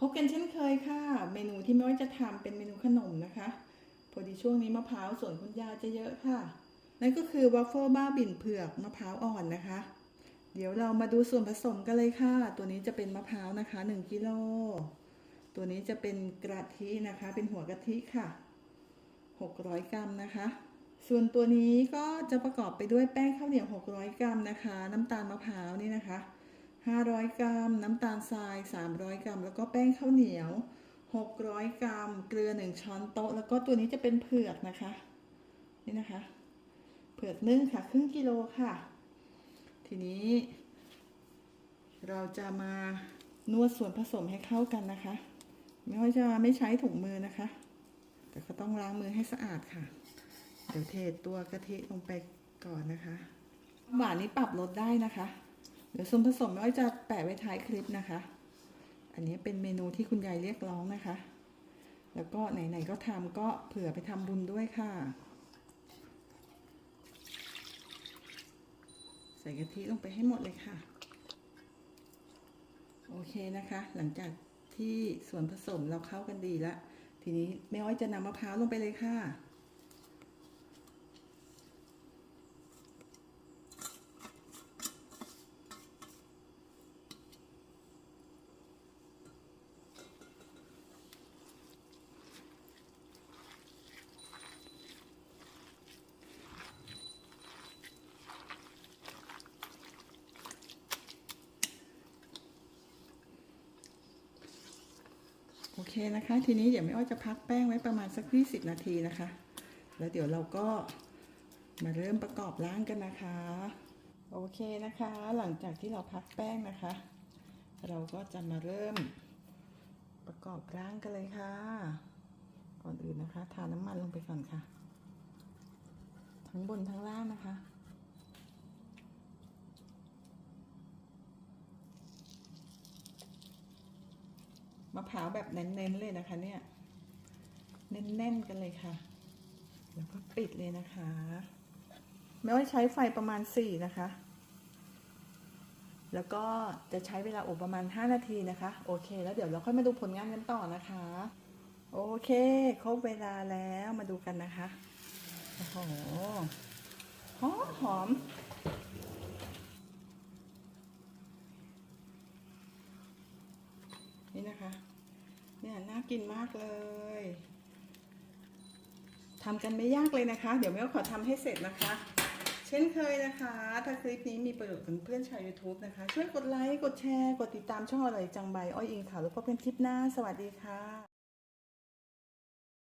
พบกันเช่นเคยค่ะ เมนูที่ไม่ว่าจะทำเป็นเมนูขนมนะคะ พอดีช่วงนี้มะพร้าวส่วนคุณยายจะเยอะค่ะ นั่นก็คือวัฟเฟิลบ้าบิ่นเผือกมะพร้าวอ่อนนะคะ เดี๋ยวเรามาดูส่วนผสมกันเลยค่ะ ตัวนี้จะเป็นมะพร้าวนะคะ1กิโลตัวนี้จะเป็นกะทินะคะ เป็นหัวกะทิค่ะ 600 กรัมนะคะ ส่วนตัวนี้ก็จะประกอบไปด้วยแป้งข้าวเหนียว 600 กรัมนะคะ น้ำตาลมะพร้าวนี่นะคะ 500 กรัม น้ำตาลทราย 300 กรัม แล้วก็แป้งข้าวเหนียว 600 กรัม เกลือ 1 ช้อนโต๊ะ แล้วก็ตัวนี้จะเป็นเผือกนะคะ นี่นะคะ เผือกนึ่งค่ะ ครึ่งกิโลค่ะ ทีนี้ เราจะมานวดส่วนผสมให้เข้ากันนะคะ ไม่ว่าจะไม่ใช้ถุงมือนะคะ แต่ก็ต้องล้างมือให้สะอาดค่ะ เดี๋ยวเทตัวกะทิลงไปก่อนนะคะ หวานนี้ปรับลดได้นะคะ เดี๋ยวส่วนผสมไม่ว่าจะแปะไว้ท้ายคลิปนะคะ อันนี้เป็นเมนูที่คุณยายเรียกร้องนะคะ แล้วก็ไหนๆก็ทำก็เผื่อไปทำบุญด้วยค่ะ ใส่กะทิลงไปให้หมดเลยค่ะ โอเคนะคะ หลังจากที่ส่วนผสมเราเข้ากันดีแล้วทีนี้แม่อ้อยจะนำมะพร้าวลงไปเลยค่ะ เคนะคะ ทีนี้เดี๋ยวแม่อ้อยจะพักแป้งไว้ประมาณสัก 20 นาทีนะคะ แล้วเดี๋ยวเราก็มาเริ่มประกอบร่างกันนะคะ โอเคนะคะ หลังจากที่เราพักแป้งนะคะ เราก็จะมาเริ่มประกอบร่างกันเลยค่ะ ก่อนอื่นนะคะ ทาน้ำมันลงไปก่อนค่ะ ทั้งบนทั้งล่างนะคะ มะพร้าวแบบเน้นๆเลยนะคะเนี่ย แน่นๆกันเลยค่ะ แล้วก็ปิดเลยนะคะ ไม่ว่าใช้ไฟประมาณสี่นะคะ แล้วก็จะใช้เวลาอบประมาณ 5 นาทีนะคะ โอเค แล้วเดี๋ยวเราค่อยมาดูผลงานกันต่อนะคะ โอเค ครบเวลาแล้วมาดูกันนะคะ โอ้โห หอมหอม นะคะ เนี่ยน่ากินมากเลยทำกันไม่ยากเลยนะคะ เดี๋ยวแม่ขอทำให้เสร็จนะคะ เช่นเคยนะคะ ถ้าคลิปนี้มีประโยชน์กับเพื่อนชาว YouTube นะคะ ช่วยกดไลค์ กดแชร์ กดติดตามช่องอร่อยจังใบ อ้อยอิงข่าวแล้วพบกันคลิปหน้า สวัสดีค่ะ